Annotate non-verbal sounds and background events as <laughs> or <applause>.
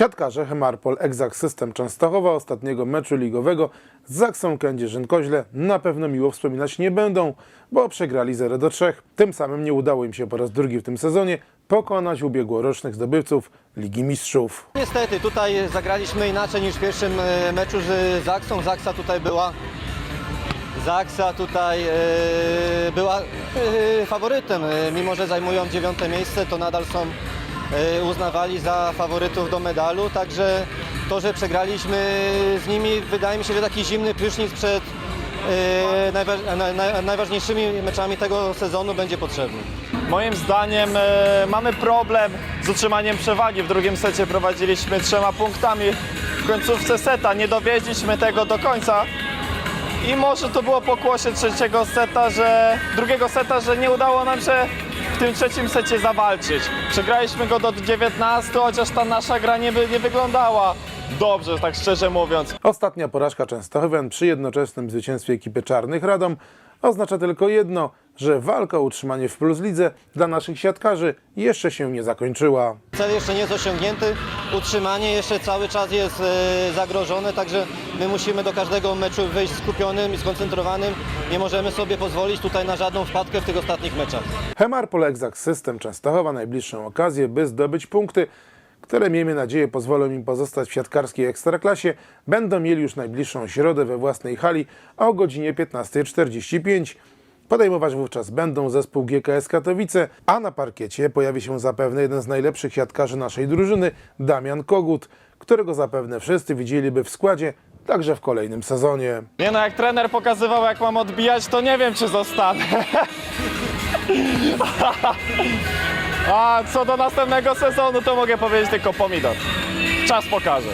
Siatkarze Hemarpol Exact System Częstochowa ostatniego meczu ligowego z Zaksą Kędzierzyn-Koźle na pewno miło wspominać nie będą, bo przegrali 0 do 3. Tym samym nie udało im się po raz drugi w tym sezonie pokonać ubiegłorocznych zdobywców Ligi Mistrzów. Niestety, tutaj zagraliśmy inaczej niż w pierwszym e, meczu z Zaksą. Zaksa tutaj była Zaksa tutaj e, była e, faworytem. Mimo, że zajmują dziewiąte miejsce, to nadal są uznawali za faworytów do medalu. Także to, że przegraliśmy z nimi, wydaje mi się, że taki zimny prysznic przed e, najwa- na- na- najważniejszymi meczami tego sezonu będzie potrzebny. Moim zdaniem e, mamy problem z utrzymaniem przewagi. W drugim secie prowadziliśmy trzema punktami. W końcówce seta nie dowieźliśmy tego do końca. I może to było pokłosie trzeciego seta, że drugiego seta, że nie udało nam się tym trzecim secie zawalczyć. Przegraliśmy go do 19, chociaż ta nasza gra nie, nie wyglądała dobrze, tak szczerze mówiąc. Ostatnia porażka Częstochowian przy jednoczesnym zwycięstwie ekipy Czarnych Radom oznacza tylko jedno, że walka o utrzymanie w Plus Lidze dla naszych siatkarzy jeszcze się nie zakończyła. Cel jeszcze nie jest osiągnięty, utrzymanie jeszcze cały czas jest e, zagrożone, także my musimy do każdego meczu wyjść skupionym i skoncentrowanym. Nie możemy sobie pozwolić tutaj na żadną wpadkę w tych ostatnich meczach. Hemarpol Exact System Częstochowa najbliższą okazję, by zdobyć punkty, które miejmy nadzieję pozwolą im pozostać w siatkarskiej ekstraklasie, będą mieli już najbliższą środę we własnej hali o godzinie 15.45. Podejmować wówczas będą zespół GKS Katowice, a na parkiecie pojawi się zapewne jeden z najlepszych siatkarzy naszej drużyny, Damian Kogut, którego zapewne wszyscy widzieliby w składzie także w kolejnym sezonie. Nie no, jak trener pokazywał jak mam odbijać, to nie wiem czy zostanę. <laughs> A co do następnego sezonu, to mogę powiedzieć tylko pomidor. Czas pokaże.